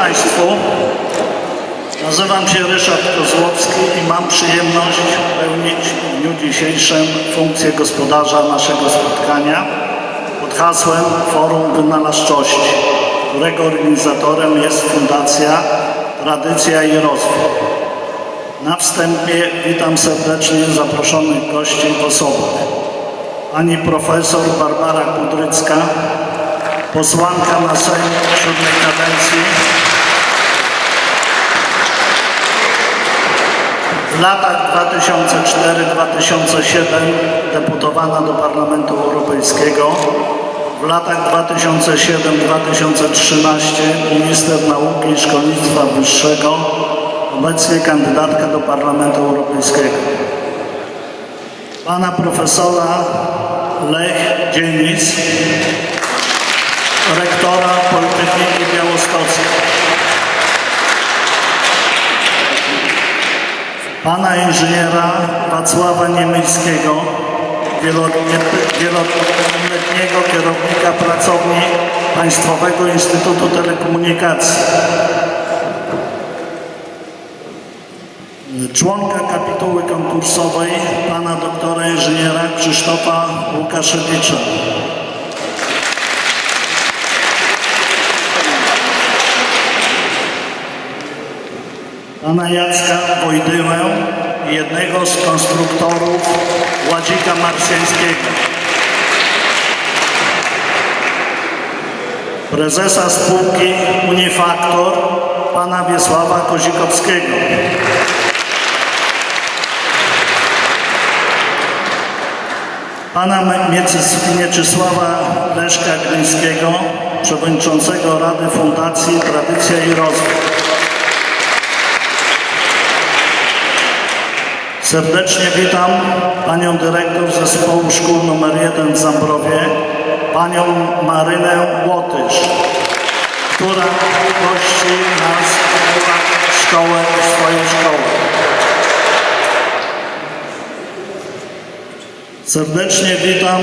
Państwu, nazywam się Ryszard Kozłowski i mam przyjemność pełnić w dniu dzisiejszym funkcję gospodarza naszego spotkania pod hasłem Forum Wynalazczości, którego organizatorem jest Fundacja Tradycja i Rozwój. Na wstępie witam serdecznie zaproszonych gości w osobach. Pani profesor Barbara Kudrycka, posłanka na Sejm siódmej kadencji. W latach 2004-2007 deputowana do Parlamentu Europejskiego. W latach 2007-2013 minister nauki i szkolnictwa wyższego. Obecnie kandydatka do Parlamentu Europejskiego. Pana profesora Lech Dzienis, rektora Politechniki Białostockiej. Pana inżyniera Wacława wieloletnie- wieloletniego kierownika pracowni Państwowego Instytutu Telekomunikacji. Członka kapituły konkursowej, pana doktora inżyniera Krzysztofa Łukaszewicza. Pana Jacka Wojdyłę, jednego z konstruktorów Ładzika Marsjańskiego. Prezesa spółki Unifaktor, pana Wiesława Kozikowskiego. Pana Mieczysława Leszka Gryńskiego, przewodniczącego Rady Fundacji Tradycja i Rozwój. Serdecznie witam panią dyrektor zespołu szkół nr 1 w Zambrowie, panią Marynę Łotysz, która gości nas w szkołę, w swojej szkoły. Serdecznie witam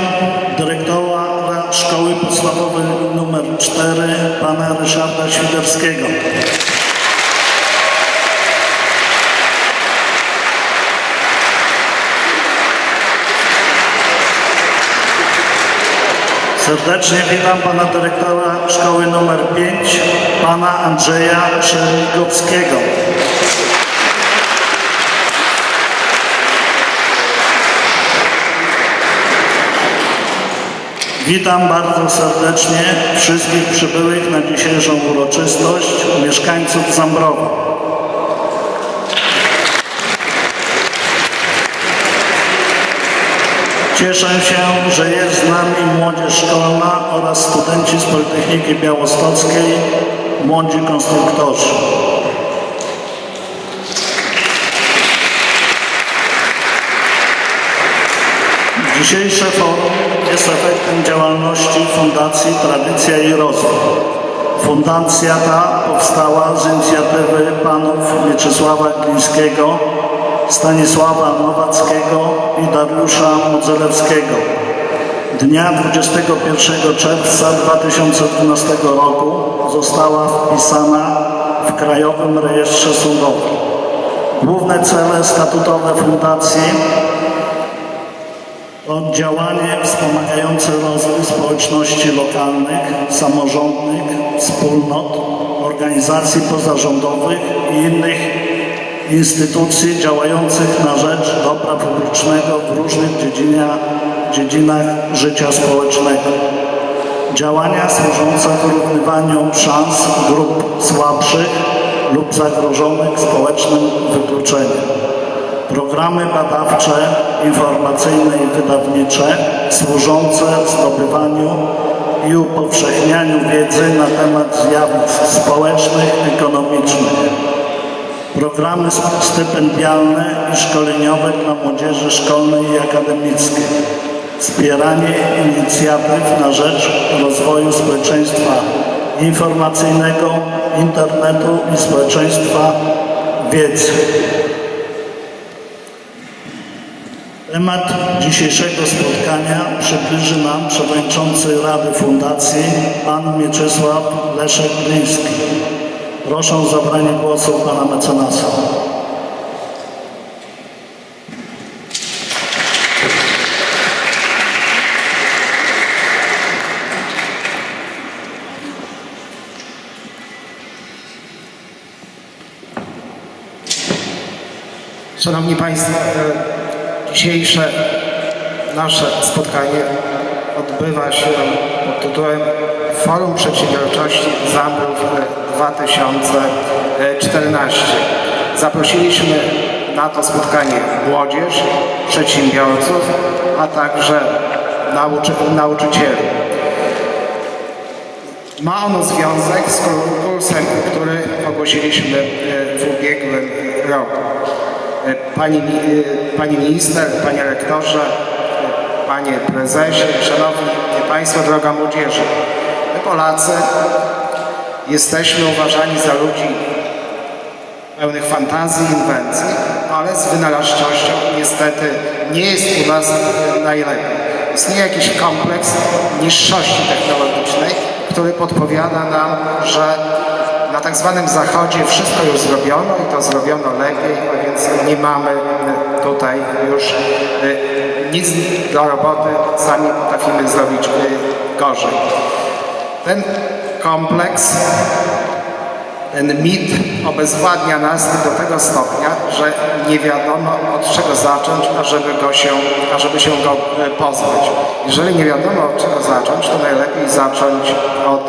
dyrektora Szkoły Podstawowej nr 4, pana Ryszarda Świderskiego. Serdecznie witam pana dyrektora szkoły nr 5, pana Andrzeja Czernikowskiego. Witam bardzo serdecznie wszystkich przybyłych na dzisiejszą uroczystość mieszkańców Zambrowa. Cieszę się, że jest z nami młodzież szkolna oraz studenci z Politechniki Białostockiej, młodzi konstruktorzy. Dzisiejsze forum jest efektem działalności Fundacji Tradycja i Rozwój. Fundacja ta powstała z inicjatywy panów Mieczysława Glińskiego, Stanisława Nowackiego i Dariusza Modzelewskiego. Dnia 21 czerwca 2012 roku została wpisana w Krajowym Rejestrze Sądowym. Główne cele statutowe fundacji to działanie wspomagające rozwój społeczności lokalnych, samorządnych, wspólnot, organizacji pozarządowych i innych instytucji działających na rzecz dobra publicznego w różnych dziedzinach, dziedzinach życia społecznego. Działania służące wyrównywaniu szans grup słabszych lub zagrożonych społecznym wykluczeniem. Programy badawcze, informacyjne i wydawnicze służące zdobywaniu i upowszechnianiu wiedzy na temat zjawisk społecznych, ekonomicznych programy stypendialne i szkoleniowe dla młodzieży szkolnej i akademickiej, wspieranie inicjatyw na rzecz rozwoju społeczeństwa informacyjnego, internetu i społeczeństwa wiedzy. Temat dzisiejszego spotkania przybliży nam przewodniczący Rady Fundacji, pan Mieczysław Leszek Gliński. Proszę o zabranie głosu pana mecenasa. Szanowni Państwo, dzisiejsze nasze spotkanie odbywa się pod tytułem Forum Przedsiębiorczości Zambrów e, 2014. Zaprosiliśmy na to spotkanie młodzież, przedsiębiorców, a także nauczy nauczycieli. Ma ono związek z konkursem, który ogłosiliśmy e, w ubiegłym roku. E, Pani, e, pani minister, panie rektorze, panie prezesie, szanowni państwo, droga młodzieży. Polacy jesteśmy uważani za ludzi pełnych fantazji i inwencji, ale z wynalazczością niestety nie jest u nas najlepiej. Istnieje jakiś kompleks niższości technologicznej, który podpowiada nam, że na tak zwanym zachodzie wszystko już zrobiono i to zrobiono lepiej, a więc nie mamy tutaj już y, nic do roboty, sami potrafimy zrobić y, gorzej. Ten kompleks ten mit obezwładnia nas do tego stopnia, że nie wiadomo od czego zacząć, ażeby, go się, ażeby się go e, pozbyć. Jeżeli nie wiadomo od czego zacząć, to najlepiej zacząć od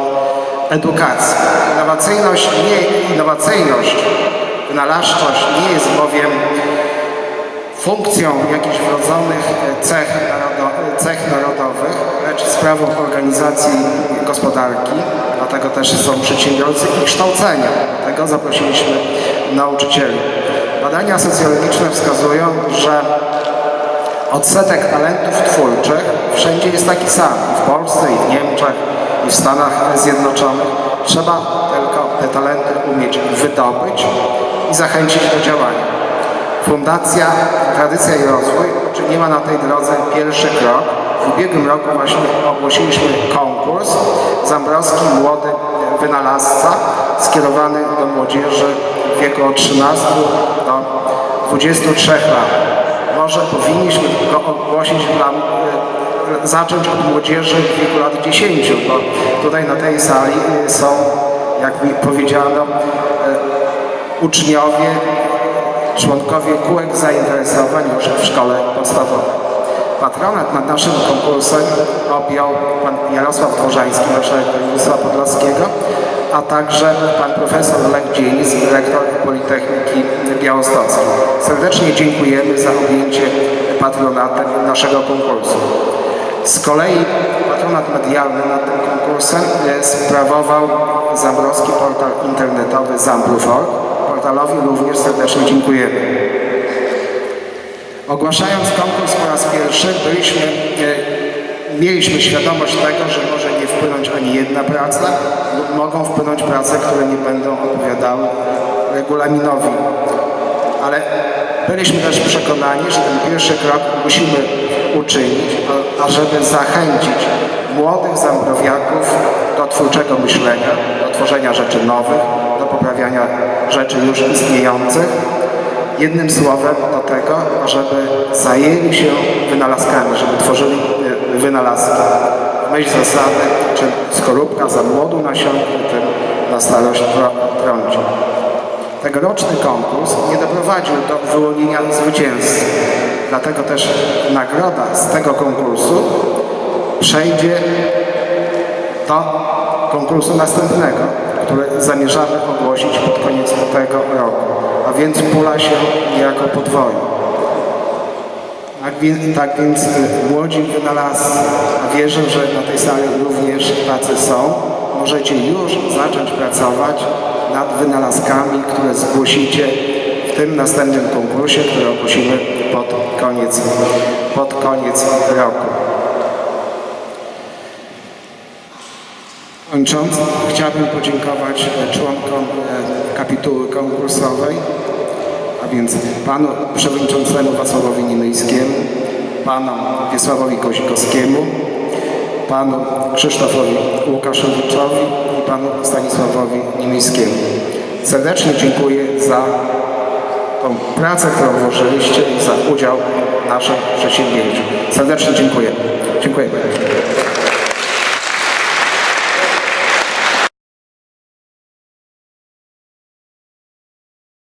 edukacji. Innowacyjność, nie, innowacyjność, wynalazczość nie jest bowiem funkcją jakichś wrodzonych cech, narodo, cech narodowych, lecz sprawą organizacji gospodarki. Dlatego też są przedsiębiorcy i kształcenia. Dlatego zaprosiliśmy nauczycieli. Badania socjologiczne wskazują, że odsetek talentów twórczych wszędzie jest taki sam. W Polsce, i w Niemczech, i w Stanach Zjednoczonych. Trzeba tylko te talenty umieć wydobyć i zachęcić do działania. Fundacja Tradycja i Rozwój czyniła na tej drodze pierwszy krok. W ubiegłym roku właśnie ogłosiliśmy konkurs Zambrowski Młody Wynalazca skierowany do młodzieży w wieku od 13 do 23 lat. Może powinniśmy go ogłosić dla, e, zacząć od młodzieży w wieku lat 10, bo tutaj na tej sali są, jak mi powiedziano, e, uczniowie członkowie kółek zainteresowań już w szkole podstawowej. Patronat nad naszym konkursem objął pan Jarosław Dworzański, marszałek województwa podlaskiego, a także pan profesor Lech Dzienis, rektor Politechniki Białostockiej. Serdecznie dziękujemy za objęcie patronatem naszego konkursu. Z kolei patronat medialny nad tym konkursem e, sprawował Zambrowski portal internetowy Zambrów.org. Portalowi również serdecznie dziękujemy. Ogłaszając konkurs po raz pierwszy, byliśmy, e, mieliśmy świadomość tego, że może nie wpłynąć ani jedna praca, mogą wpłynąć prace, które nie będą odpowiadały regulaminowi. Ale byliśmy też przekonani, że ten pierwszy krok musimy uczynić, ażeby zachęcić młodych zambrowiaków do twórczego myślenia, do tworzenia rzeczy nowych, poprawiania rzeczy już istniejących. Jednym słowem do tego, żeby zajęli się wynalazkami, żeby tworzyli y, wynalazki. Myśl zasady, czym skorupka za młodu nasiąknie, tym na starość trąci. Tegoroczny konkurs nie doprowadził do wyłonienia zwycięzcy. Dlatego też nagroda z tego konkursu przejdzie do konkursu następnego, który zamierzamy ogłosić pod koniec tego roku. A więc pula się niejako podwoi. Tak tak więc y, młodzi wynalazcy, a wierzę, że na tej sali również tacy są, możecie już zacząć pracować nad wynalazkami, które zgłosicie w tym następnym konkursie, który ogłosimy pod koniec, pod koniec roku. Kończąc, chciałbym podziękować e, członkom e, kapituły konkursowej, a więc panu przewodniczącemu Wacławowi Niemyjskiemu, panu Wiesławowi Kozikowskiemu, panu Krzysztofowi Łukaszewiczowi i panu Stanisławowi Niemieckiemu. serdecznie dziękuję za tą pracę, którą włożyliście i za udział w naszym przedsięwzięciu. Serdecznie dziękuję. Dziękuję bardzo.